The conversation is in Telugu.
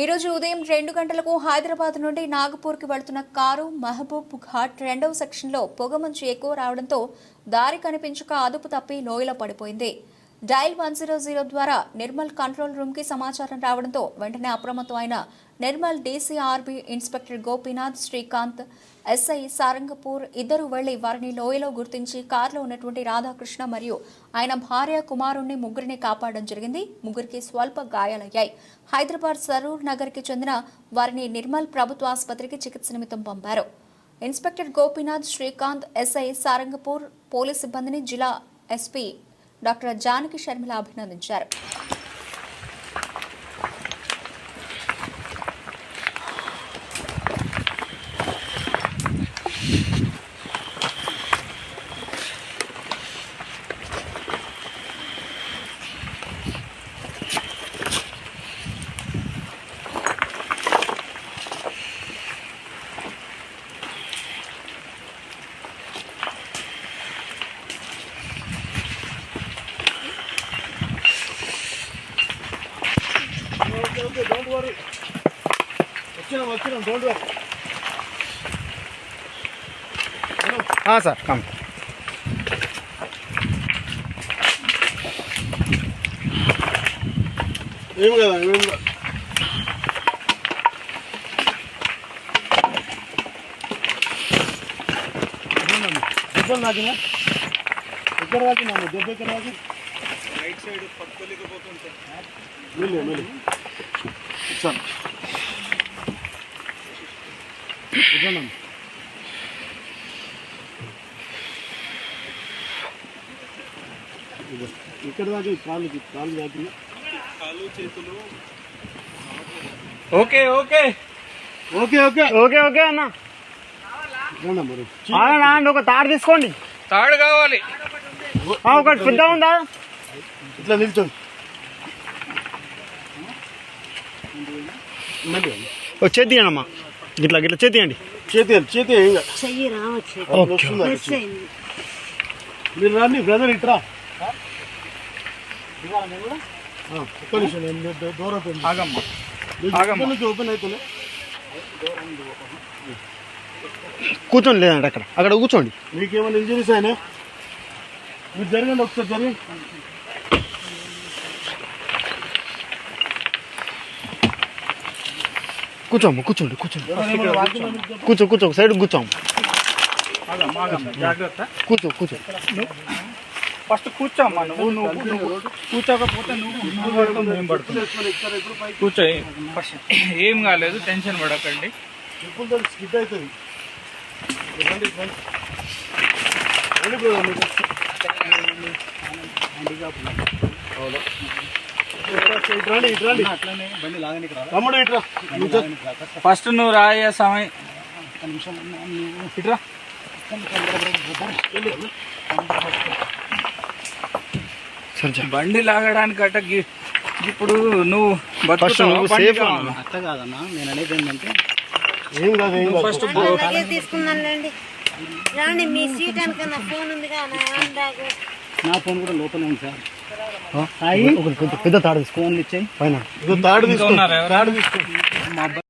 ఈరోజు ఉదయం రెండు గంటలకు హైదరాబాద్ నుండి నాగపూర్కి వెళ్తున్న కారు మహబూబ్ ఘాట్ రెండవ సెక్షన్లో పొగమంచు ఎక్కువ రావడంతో దారి కనిపించక అదుపు తప్పి లోయలో పడిపోయింది. డైల్ వన్ జీరో జీరో ద్వారా నిర్మల్ కంట్రోల్ రూమ్కి సమాచారం రావడంతో వెంటనే అప్రమత్తం అయిన Nirmal DCRB inspector Gopinath Srikanth SI Sarangapur ఇద్దరు వెళ్ళి వారిని లోయలో గుర్తించి కారులో ఉన్నటువంటి రాధాకృష్ణ మరియు ఆయన భార్య కుమారుణ్ణి ముగ్గురిని కాపాడడం జరిగింది. ముగ్గురికి స్వల్ప గాయాలయ్యాయి. హైదరాబాద్ సరూర్ నగర్కి చెందిన వారిని నిర్మల్ ప్రభుత్వ ఆసుపత్రికి చికిత్స నిమిత్తం పంపారు. Inspector Gopinath Srikanth SI Sarangapur police సిబ్బందిని జిల్లా ఎస్పీ డాక్టర్ జానకి షర్మిల అభినందించారు. Don't worry. వచ్చినాం వచ్చినాం డోంట్ వరీ సార్ కమ్ ఏం కదా ఏం కదా? దెబ్బలు తాకినా ఎక్కడ తాకినా దెబ్బ ఎక్కడ తాకి రైట్ సైడ్ మెల్లి మెల్లి. ఇచ్చాను ఇక్కడ దాకా కాళ్ళు కాళ్ళు తాకినా okay okay. Okay okay. Okay okay అన్న. అండి ఒక తాడు తీసుకోండి. తాడు కావాలి. ఆ, ఒకటి పెద్ద ఉందా? ఇట్లా నిల్చోండి. కాదు. చెయ్యి రావచ్చు అది వస్తుంది అది. ప్రెస్ అయింది మీరు రండి బ్రదర్ ఇట్రా. ఒక్క నిమిషం ఆగమ్మా. ఓపెన్ నుంచి ఓపెన్ అవుతుంది కూర్చోండి లేదండి అక్కడ. అక్కడ కూర్చోండి. మీకేమైనా ఇంజరీస్ అయినా? మీరు జరగండి ఒకసారి జరగండి కూర్చోమ్మ కూర్చోండి కూర్చోండి. కూర్చో కూర్చో సైడ్ కూర్చోమ్మ. కూర్చో కూర్చో. ఫస్ట్ కూర్చోమ్మా నువ్వు నువ్వు కూర్చోకపోతే నువ్వు నువ్వు పడుతుంది మేము పడుతుంది. కూర్చో ఫస్ట్ ఏం కాలేదు టెన్షన్ పడకండి. చెప్పులు స్కిడ్ అవుతుంది రండి తమ్ముడు ఇట్రా ఫస్ట్ నువ్వు రాయ సమయం ఇట్రా. సరే. బండి లాగడానికి అట్ట ఇప్పుడు నువ్వు ఫస్ట్ బతుకుతావా? నువ్వు బండి సేఫ్ కావాలా? ఏం కాదు ఏం కాదు. ఫస్ట్ తీసుకున్నాను రండి మీ సీట్ నా ఫోన్ ఉందిగా నా హ్యాండ్ బ్యాగ్. ఒక పెద్ద- పెద్ద తాడు తీసుకో. పైన. తాడు ఇంకా తీసుకో. ఉన్నారా ఎవరు? తాడు తీసుకో.